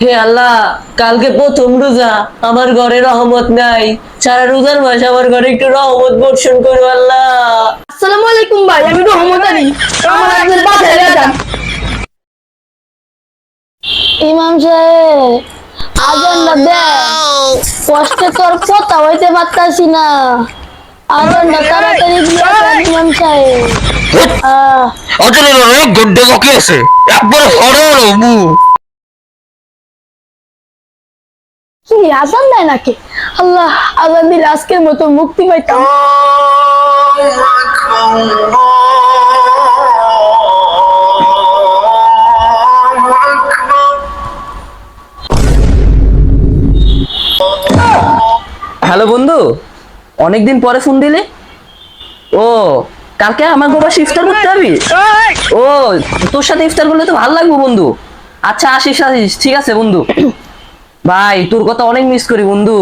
হে আল্লাহ কালকে প্রথম রোজা আমার ঘরে রহমত নাই। সারা রোজার মাস আমার ঘরে একটু রহমত বর্ষণ করো আল্লাহ। আসসালামু আলাইকুম ভাই আমি রহমত আলী আমার বাসায় ইমাম সাহেব আজানটা দেন। কষ্টে তোর কথা হইতে পারতাছি না। আজানটা তাড়াতাড়ি দিয়ে দেন ইমাম সাহেব। আহ, অনেক গড্ডে বকে আছে। একবার হরর মু কি আজান দেয় নাকি? আল্লাহ আজান দিলে আজকের মতো মুক্তি পাইতাম হ্যালো বন্ধু অনেকদিন পরে ফোন দিলে? ও কালকে আমার বাবা ইফতার করতে যাবি? ও তোর সাথে ইফতার করলে তো ভালো লাগবে বন্ধু। আচ্ছা আসিস আসিস ঠিক আছে বন্ধু। ভাই তোর কথা অনেক মিস করি বন্ধু।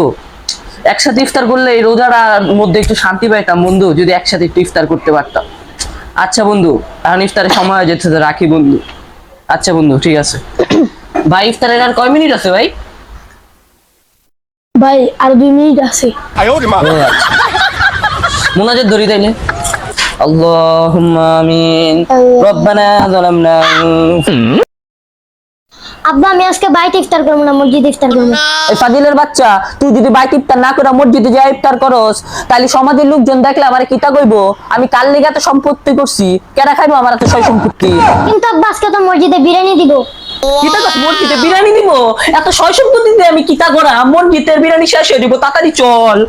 একসাথে ইফতার করলে এই রোজার মধ্যে একটু শান্তি পাইতাম বন্ধু যদি একসাথে একটু ইফতার করতে পারতাম। আচ্ছা বন্ধু এখন ইফতারের সময় হয়ে যেতে রাখি বন্ধু। আচ্ছা বন্ধু ঠিক আছে। ভাই ইফতারের আর কয় মিনিট আছে ভাই? ভাই আর দুই মিনিট আছে। মোনাজাত ধরি তাইলে। আল্লাহুম্মা আমিন। রব্বানা যালামনা। আব্বা আমি আজকে বাইরে ইফতার করব না মসজিদে ইফতার করব। এই ফাদিলের বাচ্চা তুই যদি বাইক ইফতার না করে মসজিদে যাই ইফতার করস তাহলে সমাজের লোকজন দেখলে আমার কিতা কইব? আমি কাল লেগে এত সম্পত্তি করছি? কেনা খাইবো আমার এত সয় সম্পত্তি? কিন্তু আব্বা আজকে তো মসজিদে বিরিয়ানি দিব। কিতা কস মসজিদে বিরিয়ানি দিব? এত সয় সম্পত্তি দিয়ে আমি কিতা করা মসজিদের বিরিয়ানি শেষ হয়ে দিব তাড়াতাড়ি চল।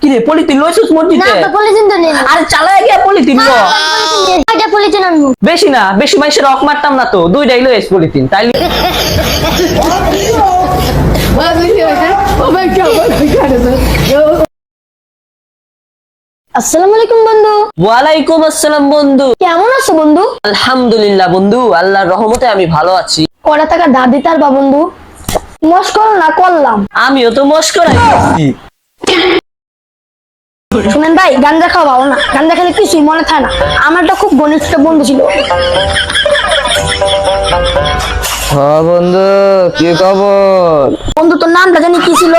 কি রে পলিথিন লইছিস না মসজিদে? আব্বা পলিথিন তো নেই। আরে চালায় গিয়া পলিথিন ল। পলিথিন আনব। বেশি না বেশি মানুষের রক মারতাম না তো দুইটাই পলিথিন তাইলে আসসালামু আলাইকুম বন্ধু। ওয়ালাইকুম আসসালাম বন্ধু। কেমন আছো বন্ধু? আলহামদুলিল্লাহ বন্ধু আল্লাহর রহমতে আমি ভালো আছি। কটা টাকা দাদি তার বা বন্ধু। মস করো না করলাম। আমিও তো মস্করাই করছি শুনেন ভাই গান খাওয়া ভালো না। গান খেলে কিছুই মনে থাকে না। আমার একটা খুব ঘনিষ্ঠ বন্ধু ছিল। হ্যাঁ বন্ধু কি খবর? বন্ধু তোর নামটা জানি কি ছিল?